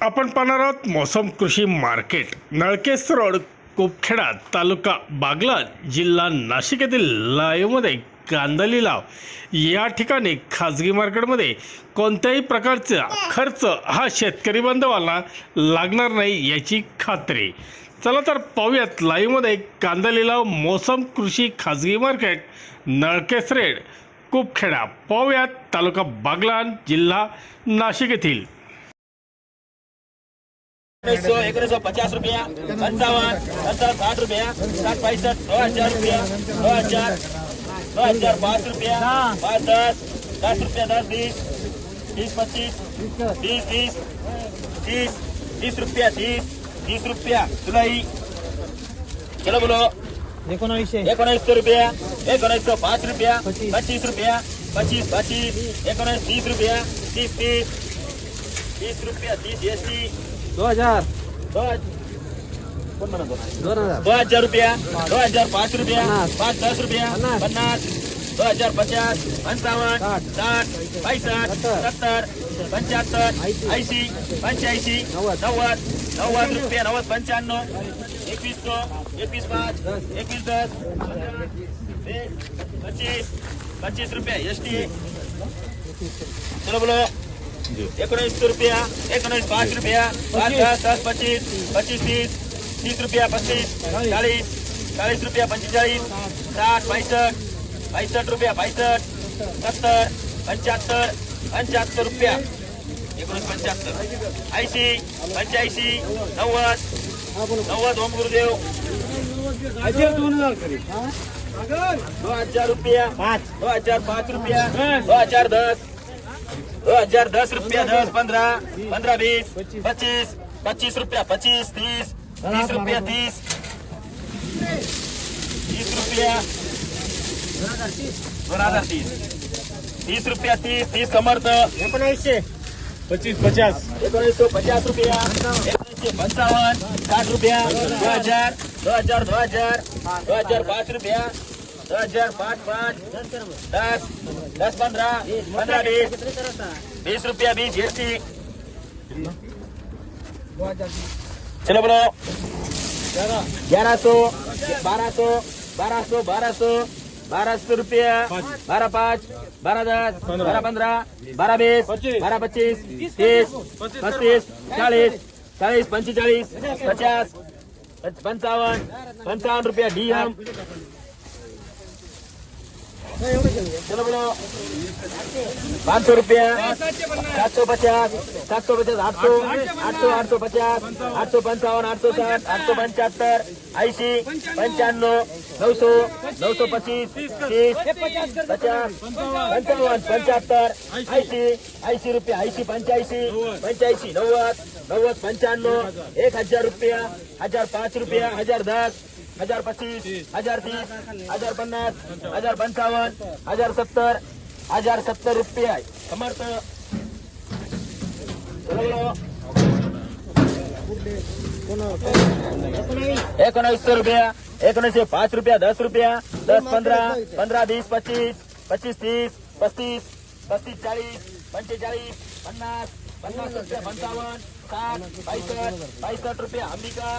आपण पाहणार आहोत मोसम कृषी मार्केट. नळकेस रोड कोपखेडा तालुका बागला जिल्हा नाशिक येथील लाईव्हमध्ये कांदा लाव. या ठिकाणी खाजगी मार्केटमध्ये कोणत्याही प्रकारचा खर्च हा शेतकरी बांधवांना लागणार नाही याची खात्री. चला तर पाहूयात लाईव्हमध्ये कांदा लिलाव मोसम कृषी खाजगी मार्केट नळकेस रेड कुपखेडा. पाहूयात तालुका बागलान जिल्हा नाशिक येथील. सौ एक सौ पचास रुपया पंचावन साठ रुपया साठ पैंसठ दो हज़ार रुपया दो हज़ार दो हज़ार पाँच रुपया पाँच दस दस रुपया दस बीस बीस पच्चीस बीस तीस तीस तीस रुपया तीस तीस रुपया जुलाई चलो बोलो. एकोणावीसशे. एकोणीसशे रुपया एकोणीसशे पाच रुपया पच्चीस. रुपया पच्चीस पच्चीस एकोणीस तीस रुपया तीस तीस तीस रुपया तीस एस टी दो हज़ार दो कोण म्हणत होता? दोन हज़ार दो हज़ार रुपया दो हज़ार पाच रुपया पन्नास. पाच दस रुपया पन्नास. पन्नास दो हज़ार पचास पंचावन्न साठ. साठ पैसठ सत्तर. सत्तर पंच्याहत्तर ऐंशी. ऐंशी पंच्याऐंशी नव्वद. नव्वद नव्वद रुपया नव्वद पंच्याण्णव एकवीस सौ एकवीस पाच एकवीस दस वीस पच्चीस पच्चीस रुपया एस टी चलो बोलो एकोणीस रुपया एकोणीस पाच रुपया पाच दस दस पच्चीस पच्चीस तीस तीस रुपया पस्तीस चाळीस चाळीस रुपया पंचेचाळीस साठ पैसठ पैसठ रुपया पैसठ सत्तर पंच्याहत्तर पंच्याहत्तर रुपया. एकोणीस पंच्याहत्तर ऐंशी पंच्याऐंशी दो हज़ार दस रुपया दस पंद्रह पंद्रह बीस पच्चीस पच्चीस रुपया पच्चीस तीस तीस रुपया तीस तीस रुपया दोन हज़ार तीस तीस रुपया तीस तीस समर्थ एकोणावीसशे पच्चीस पचास सौ पचास रुपया एकोणीसशे पंचावन्न साठ रुपया दो हज़ार दो हज़ार दो हज़ार दो हज़ार पाच रुपया दो हज़ार पाच पाच दस दस पंद्रह पंद्रह बीस। बीस रुपया बीस जीएसटी चलो बोलो। ग्यारह सौ, बारह सौ बारह सौ बारह सौ बारह सौ रुपया, बारह पाँच, बारह दस, बारह पंद्रह, बारह बीस, बारह पच्चीस, तीस, पच्चीस, चालीस चालीस पंचेचाळीस पचास पंचावन पंचावन रुपया डीएम चलो बोलो पाँच सौ रुपया सात सौ पचास सात सौ पचास आठ सौ आठ सौ आठ सौ पचास आठ सौ पंचावन्न आठ सौ साठ आठ सौ पंच्याहत्तर ऐंशी पंच्याण्णव नऊ सौ नऊ सौ पच्चीस तीस पचास पंचावन पंचहत्तर ऐंशी ऐंशी रुपया ऐंशी पंच्याऐंशी पंच्याऐंशी नव्वद नव्वद पंच्याण्णव एक हज़ार रुपया, हज़ार पाच रुपया, हज़ार दस हज़ार पच्चीस, हज़ार तीस, हज़ार पन्नास, हज़ार पंचावन हज़ार सत्तर हज़ार सत्तर रुपया समर्थ. एकोणीसशे रुपया, एकोणीसशे पाच रुपया, दस रुपया, दस पंद्रह पंद्रह बीस पच्चीस पच्चीस, तीस, पस्तीस पस्तीस चालीस पंचेचाळीस, पन्नास रुपया, पंचावन्न, साठ पैसठ पैसठ रुपया, अंबिका.